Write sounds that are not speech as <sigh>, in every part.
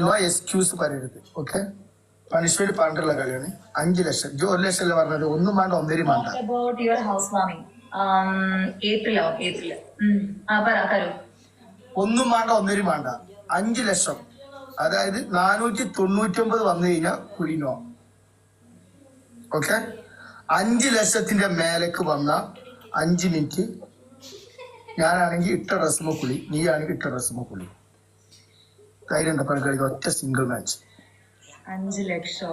No excuse പറയരുത് okay punishment പറഞ്ഞിട്ടുള്ള കളിയാണ്. അഞ്ചു ലക്ഷം. ജോ ഒരു ലക്ഷം അല്ല പറഞ്ഞത്? ഒന്നും വേണ്ട ഒന്നേരി വേണ്ട. അബൌട്ട് യുവർ ഹൗസ് വാമിങ് ഏപ്രിലോ ഏപ്രിൽ ആ പറ കരു. ഒന്നും വേണ്ട ഒന്നേരി വേണ്ട. അഞ്ച് ലക്ഷം. അതായത് നാനൂറ്റി തൊണ്ണൂറ്റി ഒമ്പത് വന്നു കഴിഞ്ഞാൽ കുഴിനോ ഓക്കെ അഞ്ചു ലക്ഷത്തിന്റെ മേലേക്ക് വന്ന അഞ്ച് മിനിറ്റ്. ഞാനാണെങ്കിൽ ഇട്ട ഡ്രസ്സുമ കുളി. നീ ആണെങ്കിൽ ഇട്ട ഡ്രസ്സുമ കുളി. ധൈര്യം കളിക്കുക ഒറ്റ സിംഗിൾ മാച്ച് അഞ്ച് ലക്ഷോ?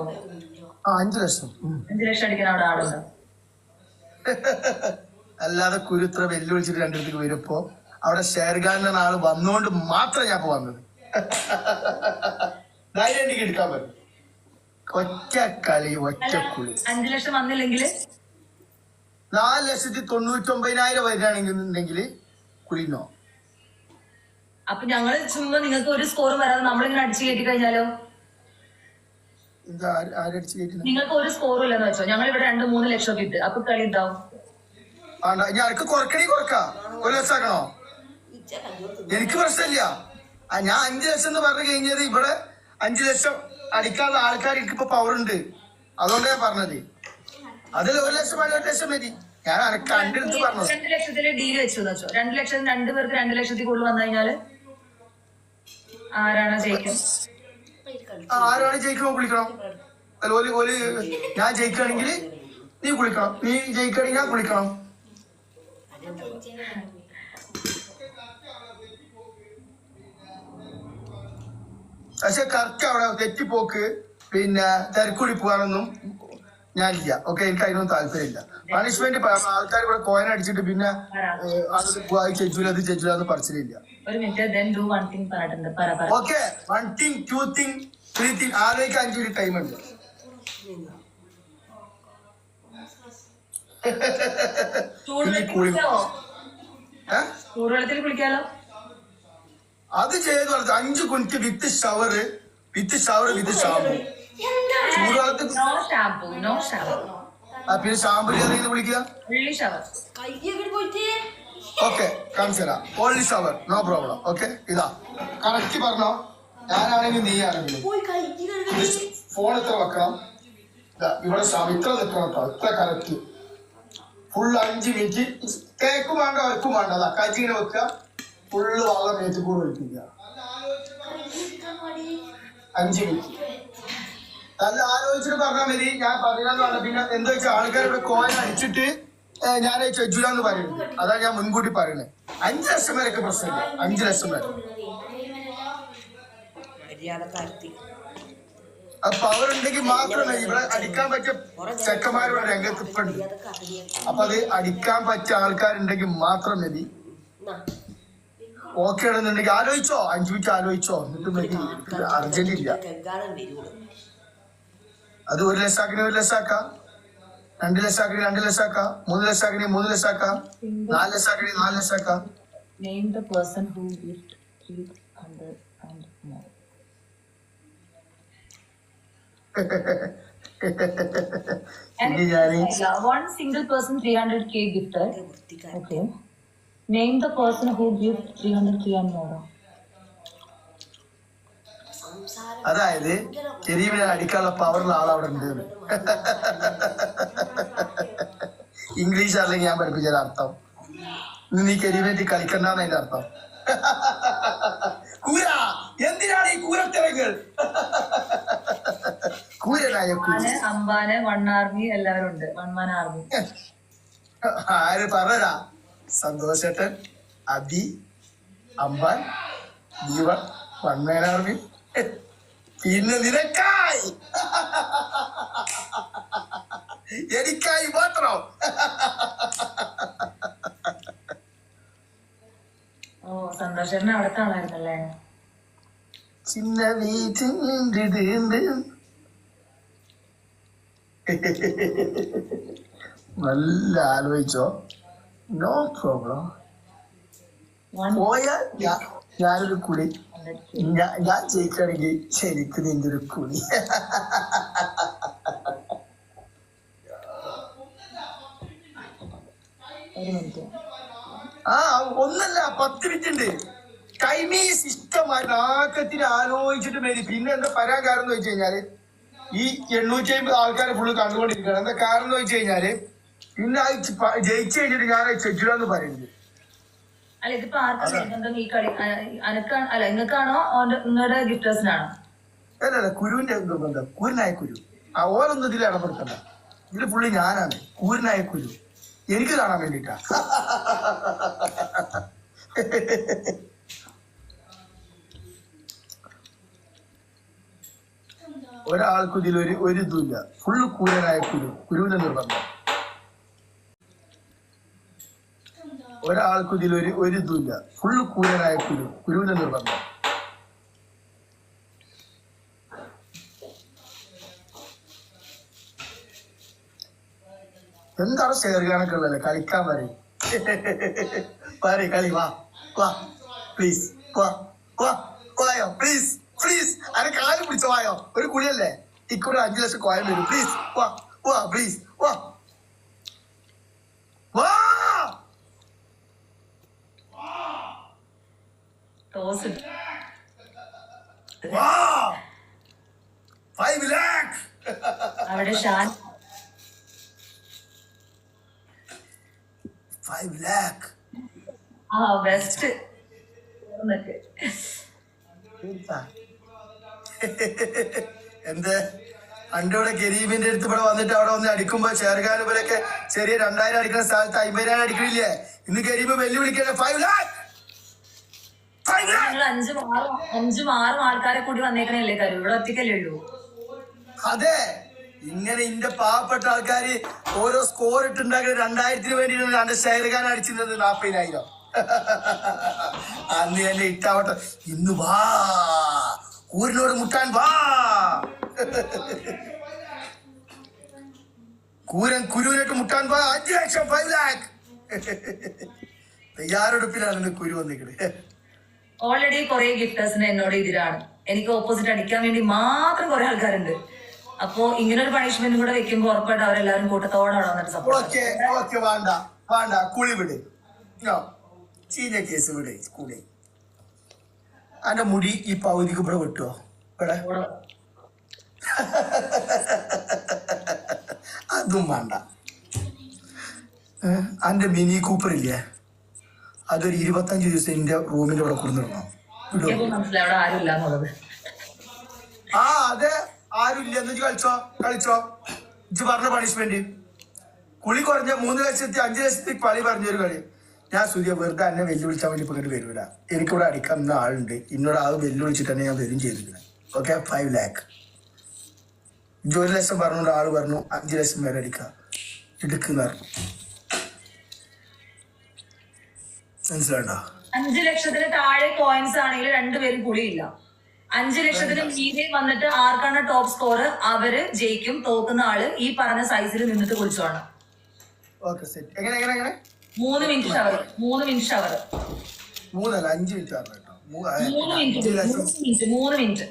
ആ അഞ്ചു ലക്ഷം. അഞ്ച് ലക്ഷം അടിക്കാൻ അവിടെ ആളുണ്ടോ? <laughs> അല്ലാതെ കുരുത്ര വെല്ലുവിളിച്ചിട്ട് രണ്ടിടത്തേക്ക് വരുമ്പോ അവിടെ ഷെയർഖാൻ ആൾ വന്നുകൊണ്ട് മാത്രം ഞാൻ വന്നത്. <laughs> ധൈര്യം എനിക്ക് എടുക്കാൻ പറ്റും. ഒറ്റ കളി ഒറ്റ കുളി. അഞ്ചു ലക്ഷം വന്നില്ലെങ്കിൽ നാല് ലക്ഷത്തി തൊണ്ണൂറ്റി ഒമ്പതിനായിരം വരികയാണെങ്കിൽ കുളിനോ അപ്പൊ ഞങ്ങൾ ചുമ്മാ നിങ്ങൾക്ക് ഒരു സ്കോർ വരാതെ നമ്മളിങ്ങനെ അടിച്ചു കയറ്റി കഴിഞ്ഞാലോ? നിങ്ങൾക്ക് ഒരു സ്കോറും ഇല്ലെന്ന് വെച്ചോ. ഞങ്ങൾ ഇവിടെ രണ്ട് മൂന്ന് ലക്ഷം ഒക്കെ ഇട്ട്. അപ്പൊ കളി ഉണ്ടാവും എനിക്ക് പ്രശ്നമില്ല. ഞാൻ അഞ്ചു ലക്ഷം എന്ന് പറഞ്ഞു കഴിഞ്ഞത് ഇവിടെ അഞ്ചു ലക്ഷം അടിക്കാനുള്ള ആൾക്കാർ എനിക്കിപ്പോ പവർ ഉണ്ട്. അതുകൊണ്ടാ ഞാൻ പറഞ്ഞത്. അതിൽ ഒരു ലക്ഷം ഒരു ലക്ഷം മതി. ഞാൻ അനക്ക് പറഞ്ഞത്. രണ്ട് ലക്ഷത്തിൽ ഡീൽ വെച്ചോ? രണ്ട് ലക്ഷം രണ്ടു പേർക്ക് രണ്ട് ലക്ഷത്തിൽ കൂടുതൽ വന്നു കഴിഞ്ഞാൽ? ആരാണ് ജയിക്കും ആരാണ് ജയിക്കണോ കുളിക്കണം? അതുപോലെ ഓൽ ഞാൻ ജയിക്കുകയാണെങ്കിൽ നീ കുളിക്കണം. നീ ജയിക്കുകയാണെങ്കിൽ ഞാൻ കുളിക്കണം. പക്ഷെ കറക്റ്റ് അവിടെ തെറ്റിപ്പോക്ക് പിന്നെ തിരക്കുടി പോകാനൊന്നും ഞാനില്ല ഓക്കെ എനിക്ക് അതിനൊന്നും താല്പര്യമില്ല. പണിഷ്മെന്റ് ആൾക്കാർ ഇവിടെ കോയിൻ അടിച്ചിട്ട് പിന്നെ അത് ചെജൂല അത് ചെജൂല എന്ന് പറച്ചിലില്ല. ഒരു minute then do one thing പറഞ്ഞിട്ടുണ്ട് പറ പറ. Okay one thing two thing three thing ആലോചിക്കാൻ അഞ്ചു മിനിറ്റ് ടൈം ഉണ്ട് ചൂടുവെള്ളത്തിൽ കുളിക്കാലോ? അത് ചെയ്ത് വളർത്തും അഞ്ച് കുണിക്ക് with shower with shower with shampoo ചൂടുവെള്ളത്തിൽ നോ ഷാമ്പു നോ ഷവർ ആ, പിന്നെ ഷാമ്പു വിളിക്കുക ഓക്കെ കാണിച്ചു തരാം. Only shower no problem. Okay ഇതാ. കറക്റ്റ് പറഞ്ഞോ? ഞാനാണെങ്കിൽ നീ ആണെങ്കിലും. ഫോൺ എത്ര വെക്കണം. ഇവിടെ ഇത്ര നിൽക്കണം ഇത്ര കറക്റ്റ്. ഫുൾ അഞ്ച് മിനിറ്റ് കേക്കും വേണ്ട അവർക്കും വേണ്ട. അതാ കാച്ചിങ്ങനെ വെക്കുക. ഫുള്ള് വെള്ളം മേത്ത് കൂടെ ഒഴിപ്പിക്കുക. അഞ്ച് മിനിറ്റ് നല്ല ആലോചിച്ചിട്ട് പറഞ്ഞാൽ മതി. ഞാൻ പറയാന്ന് പറഞ്ഞ പിന്നെ എന്താ വെച്ചാൽ ആൾക്കാർ ഇവിടെ കോയൻ അടിച്ചിട്ട് ഞാൻ ചെജുലാന്ന് പറയുന്നത് അതാ ഞാൻ മുൻകൂട്ടി പറയുന്നത് അഞ്ച് ലക്ഷം വരെയൊക്കെ പ്രശ്നമില്ല. അഞ്ച് ലക്ഷം വരെ. പവർ ഉണ്ടെങ്കിൽ മാത്രമേ ഇവിടെ അടിക്കാൻ പറ്റിയ ചെക്കന്മാരുടെ രംഗത്ത് ഇപ്പൊ ഉണ്ട് അപ്പൊ അത് അടിക്കാൻ പറ്റിയ ആൾക്കാരുണ്ടെങ്കിൽ മാത്രം മതി. ഓക്കെ ആണെന്നുണ്ടെങ്കിൽ ആലോചിച്ചോ. അഞ്ചു മിനിറ്റ് ആലോചിച്ചോ. എന്നിട്ട് മതി. അർജന്റ് ഇല്ല അത് ഒരു ലക്ഷാക്കിന് ഒരു ലക്ഷം రెండు లక్షకి రెండు లక్షక మూడు లక్షకి మూడు లక్షక నాలుగు లక్షకి నాలుగు లక్షక name the person who gift treat under and more one single person 300k gifted okay name the person who gives 300k and more അതായത് കരീമിനെ അടിക്കാനുള്ള പവറുള്ള അവിടെ ഉണ്ട്. ഇംഗ്ലീഷ് അല്ലെങ്കിൽ ഞാൻ പഠിപ്പിച്ച അർത്ഥം. ഇന്ന് നീ കരിവേറ്റി കളിക്കണ്ടെന്ന് അതിന്റെ അർത്ഥം. കൂര എന്തിനാണ് ഈ കൂരത്തിറങ്ങൾ കൂരനായ അമ്പാന് വൺ ആർമി എല്ലാവരും ഉണ്ട് വൺ മാൻ ആർമി ആര് പറരാ സന്തോഷേട്ടൻ അബി അമ്പാൻ ജീവൻ വൺമേനാർമി പിന്നെ നിനക്കായി. എനിക്കായി മാത്രം. ഓ ചിന്ന നല്ല ആലോചിച്ചോ. നോ പ്രോബ്ലം പോയാൽ ഞാനൊരു കുളി. ഞാൻ ജയിക്കുകയാണെങ്കിൽ ശരിക്കും നിന്റെ ഒരു കുളി ആ ഒന്നല്ല പത്ത് മിനിറ്റ് ഉണ്ട് കൈമീ ഇഷ്ടമായി നാക്കത്തിന് ആലോചിച്ചിട്ട് മേടി. പിന്നെ എന്താ പറയാൻ കാരണം എന്ന് വെച്ച് കഴിഞ്ഞാൽ ഈ എണ്ണൂറ്റി അമ്പത് ആൾക്കാരെ ഫുള്ള് കണ്ടുകൊണ്ടിരിക്കുകയാണ്. എന്താ കാരണം എന്ന് വെച്ച് കഴിഞ്ഞാൽ പിന്നെ അത് ജയിച്ചു കഴിഞ്ഞിട്ട് ഞാൻ ചെജിടാന്ന് പറയുന്നത്. അല്ല ഇതിപ്പോ ആർക്കാ നിർബന്ധം ഈ കളി അനക്കാണ് അല്ല നിങ്ങൾക്കാണോ ഓന്റെ നിങ്ങളുടെ ഗിഫ്റ്റേഴ്സിനാണോ അല്ല അല്ല കുരുവിന്റെ നിർബന്ധം കുരുനായ കുരു. ആ ഓരോന്നും ഇതിൽ ഇടപെടുത്തണ്ട ഇതിൽ പുള്ളി ഞാനാണ്. കൂരനായ കുരു. എനിക്ക് കാണാൻ വേണ്ടിട്ടാ ഒരാൾക്കും ഇതിൽ ഒരു ഒരു ഇതുമില്ല ഫുള്ള് കൂരനായ കുരു. കുരുവിന്റെ നിർബന്ധം. ഒരാൾക്കും ഇതിൽ ഒരു ഒരു ഇതുമില്ല ഫുള്ള് കൂരനായ കുരു കുരുവിന്റെ നിർബന്ധം എന്താണ് ഷെയർഗാനൊക്കെ ഉള്ളല്ലേ കളിക്കാൻ വരെ പറ കളി വാ വാ പ്ലീസ് വാ വാ വായോ പ്ലീസ് പ്ലീസ് അരെ കാൽ പിടിച്ച വായോ. ഒരു കുളിയല്ലേ? ഇക്കൂടെ അഞ്ചു ലക്ഷം കോയം വരും. പ്ലീസ് വാ വാ പ്ലീസ് വാ. വാ. ടോസ് അവിടെ ഷാൻ ആ ബെസ്റ്റ് എന്ത്? അന്റെ ഇവിടെ ഗരീബിന്റെ അടുത്ത് ഇവിടെ വന്നിട്ട് അവിടെ വന്ന് അടിക്കുമ്പോ ഷെയർഖാൻ ഇവരൊക്കെ ചെറിയ രണ്ടായിരം അടിക്കുന്ന സ്ഥലത്ത് അമ്പതിനായിരം അടിക്കണില്ലേ? ഇന്ന് ഗരീബ് വെല്ലുവിളിക്കണേ ഫൈവ് ലാക്ക് അഞ്ചും ആറും അഞ്ചും ആറും ആൾക്കാരെ കൂടി വന്നേക്കണല്ലേ കരു? ഇവിടെ ഒറ്റയ്ക്കല്ലേ ഉള്ളൂ. അതെ. ഇങ്ങനെ ഇന്റെ പാവപ്പെട്ട ആൾക്കാര് ഓരോ സ്കോർ ഇട്ടുണ്ടാക്കുന്ന രണ്ടായിരത്തിന് വേണ്ടിയിട്ടാണ് രണ്ട് ഷെയർഖാൻ അടിച്ചിരുന്നത് നാപ്പതിനായിരം. അന്ന് എന്നെ ഇട്ടാവട്ടെ. ഇന്ന് വാ. കൂരിനോട് മുട്ടാൻ വാ. കൂരൻ കുരുവിനോട്ട് മുട്ടാൻ വാ. അഞ്ചു ലക്ഷം ഫൈവ് ലാക്ക് തയ്യാറെടുപ്പിലാണ് കുരു വന്നിരിക്കുന്നത് ഓൾറെഡി കുറെ ഗിഫ്റ്റേഴ്സിന് എന്നോട് എതിരാണ്. എനിക്ക് ഓപ്പോസിറ്റ് അടിക്കാൻ വേണ്ടി മാത്രം കുറെ ആൾക്കാരുണ്ട്. അപ്പോ ഇങ്ങനെ ഒരു പണിഷ്മെന്റ് കൂടെ വെക്കുമ്പോ ഉറപ്പായിട്ട് അവരെല്ലാരും കൂട്ടത്തോടെ അവിടെ വന്നിട്ട് സപ്പോർട്ട് വേണ്ട വേണ്ട കുളി വിട്. ചീഞ്ഞ കേസ് വിട് അന്റെ മുടി ഈ പകുതിക്ക് ഇവിടെ വെട്ടുവോ ഇവിടെ. <laughs> അതും വേണ്ട. അന്റെ മിനി കൂപ്പർ ഇല്ലേ? അതൊരു ഇരുപത്തഞ്ച് ദിവസം എന്റെ റൂമിന്റെ അവിടെ കൊടുത്തിടണം ആ അതെ. ആരും ഇല്ല എന്ന് കളിച്ചോ? കളിച്ചോ? ഇജ്ജ് പറഞ്ഞ പണിഷ്മെന്റ് കുളി കുറഞ്ഞ മൂന്ന് ലക്ഷത്തി അഞ്ച് ലക്ഷത്തി കളി പറഞ്ഞൊരു കളി. ഞാൻ സൂര്യ വെറുതെ എന്നെ വെല്ലുവിളിച്ചാൽ വേണ്ടി ഇപ്പൊ വരൂല. എനിക്കിവിടെ അടിക്കുന്ന ആളുണ്ട്. ഇന്നോട് ആൾ വെല്ലുവിളിച്ചിട്ട് തന്നെ ഞാൻ വരും ചെയ്തിരിക്കുന്നത് ഓക്കെ ഫൈവ് ലാക്ക് ഇജ്ജ് ഒരു ലക്ഷം പറഞ്ഞുകൊണ്ട് ആൾ പറഞ്ഞു അഞ്ച് ലക്ഷം വരെ അടിക്കാം. എടുക്കുന്ന പറഞ്ഞു. മനസ്സിലാണ്ടോ അഞ്ചു ലക്ഷത്തിന് താഴെ കോയിൻസ് ആണെങ്കിൽ രണ്ടുപേരും കുളിയില്ല അഞ്ചു ലക്ഷത്തിന് മീതെ വന്നിട്ട് ആർക്കാണ് ടോപ്പ് സ്കോർ അവർ ജയിക്കും. തോക്കുന്ന ആൾ ഈ പറഞ്ഞ സൈസിൽ നിന്നിട്ട് കുളിച്ചോണം മൂന്ന് മിനിറ്റ് ഷവർ മൂന്ന് മിനിറ്റ് ഷവർ മൂന്നല്ല അഞ്ച് മിനിറ്റ് മൂന്ന് മിനിറ്റ്.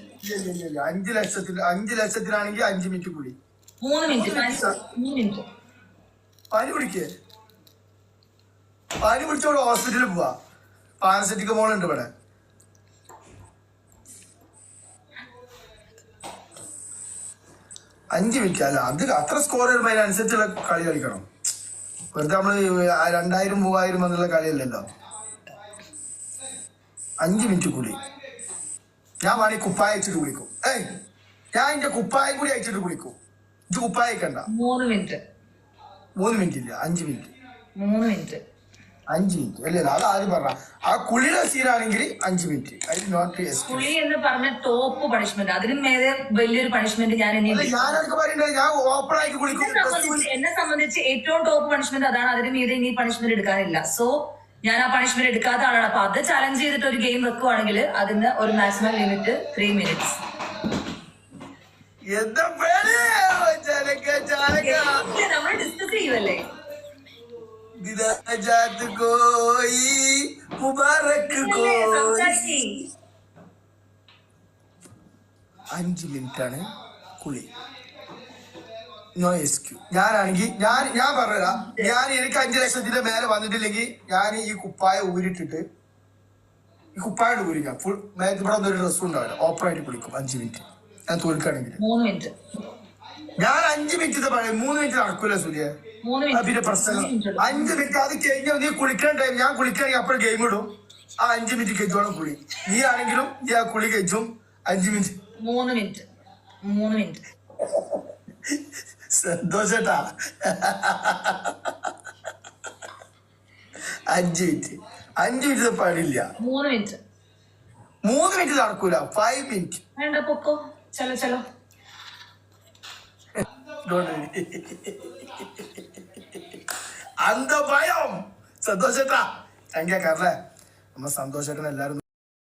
അഞ്ച് ലക്ഷത്തിൽ അഞ്ച് ലക്ഷത്തിലാണെങ്കിൽ അഞ്ച് മിനിറ്റ് കൂടി മൂന്ന് മിനിറ്റ് മൂന്ന് മിനിറ്റ് പനി പിടിക്കേ പനി പിടിച്ചോട് ഹോസ്പിറ്റലിൽ പോവാ? പാരസെറ്റിക്കമോൾ ഉണ്ട് ഇവിടെ. അഞ്ച് മിനിറ്റ് അല്ല അത് അത്ര സ്കോർ വരുമ്പോ അതിനനുസരിച്ചുള്ള കളി കളിക്കണം. വെറുതെ നമ്മൾ ആ രണ്ടായിരം മൂവായിരം എന്നുള്ള കളിയല്ലല്ലോ. അഞ്ച് മിനിറ്റ് കൂടി. ഞാൻ വേണമെങ്കിൽ കുപ്പായ അയച്ചിട്ട് കുളിക്കും. ഏയ് ഞാൻ എന്റെ കുപ്പായം കൂടി അയച്ചിട്ട് കുളിക്കും. ഇത് കുപ്പായ മൂന്ന് മിനിറ്റ്. മൂന്ന് മിനിറ്റ് ഇല്ല അഞ്ച് മിനിറ്റ്. മൂന്ന് മിനിറ്റ്. അഞ്ച് മിനിറ്റ്. അല്ലേ അത് ആദ്യം പറഞ്ഞ? ആ കുളിയുടെ സീനാണെങ്കിൽ അഞ്ച് മിനിറ്റ്. ഐ നോട്ട് കുളി എന്ന് പറഞ്ഞ ടോപ്പ് പണിഷ്മെന്റ് അതിനും മേലെ വലിയൊരു പണിഷ്മെന്റ് ഞാൻ ഇനി ഞാനൊക്കെ പറയണ്ടത് ഞാൻ ഓപ്പൺ ആയിട്ട് കുളിക്കും. എന്നെ സംബന്ധിച്ച് ഏറ്റവും ടോപ്പ് പണിഷ്മെന്റ് അതാണ് അതിന് മീതെ ഇനി പണിഷ്മെന്റ് എടുക്കാനില്ല. സോ ഞാൻ ആ പണിഷ്മെന്റ് എടുക്കാത്ത ആളാണ്. അപ്പൊ അത് ചലഞ്ച് ചെയ്തിട്ട് ഒരു ഗെയിം വെക്കുവാണെങ്കിൽ അതിന് ഒരു മാക്സിമം ലിമിറ്റ് ത്രീ മിനിറ്റ്സ് എന്താ നമ്മൾ ഡിസ്കസ് ചെയ്യുമല്ലേ ദിനാജാത്ത് കോയി മുബാറക്ക് കോയി. അഞ്ച് മിനിറ്റ് ആണ് കുളി. നോ എക്സ്ക്യൂ ഞാനാണെങ്കിൽ ഞാൻ ഞാൻ പറഞ്ഞതാ ഞാൻ എനിക്ക് അഞ്ച് ലക്ഷത്തിന്റെ മേലെ വന്നിട്ടില്ലെങ്കിൽ ഞാൻ ഈ കുപ്പായ ഊരിട്ടിട്ട് ഈ കുപ്പായോട് കുളിക്കാം ഫുൾ ഇവിടെ ഒന്നും ഒരു ഡ്രസ്സും ഉണ്ടാവില്ല. ഓപ്പൺ ആയിട്ട് കുളിക്കും അഞ്ച് മിനിറ്റ്. ഞാൻ തോൽക്കുകയാണെങ്കിൽ ഞാൻ അഞ്ച് മിനിറ്റ് പറയും മൂന്ന് മിനിറ്റ് നടക്കൂല സൂര്യ പിന്നെ പ്രശ്നം മിനിറ്റ് അഞ്ച് മിനിറ്റ് അത് കഴിഞ്ഞ നീ കുളിക്കാൻ ടൈം ഞാൻ കുളിക്കുകയാണെങ്കിൽ അപ്പോൾ ഗെയിം ഇടും. ആ അഞ്ച് മിനിറ്റ് കഴിച്ചോളം കുളി. നീ ആണെങ്കിലും നീ ആ കുളി കഴിച്ചും. അഞ്ച് മിനിറ്റ്. മൂന്ന് മിനിറ്റ്. മൂന്ന് മിനിറ്റ്. സന്തോഷട്ടാ അഞ്ച് മിനിറ്റ്. അഞ്ച് മിനിറ്റ് പാടില്ല. മൂന്ന് മിനിറ്റ്. മൂന്ന് മിനിറ്റ് നടക്കൂല. ഫൈവ് മിനിറ്റ് വേണ്ട പൊക്കോ. ചലോ ചലോ <laughs> <laughs> അന്ത ഭയം സന്തോഷട്ടാ கார்ல நம்ம സന്തോഷേട്ടൻ എല്ലാരും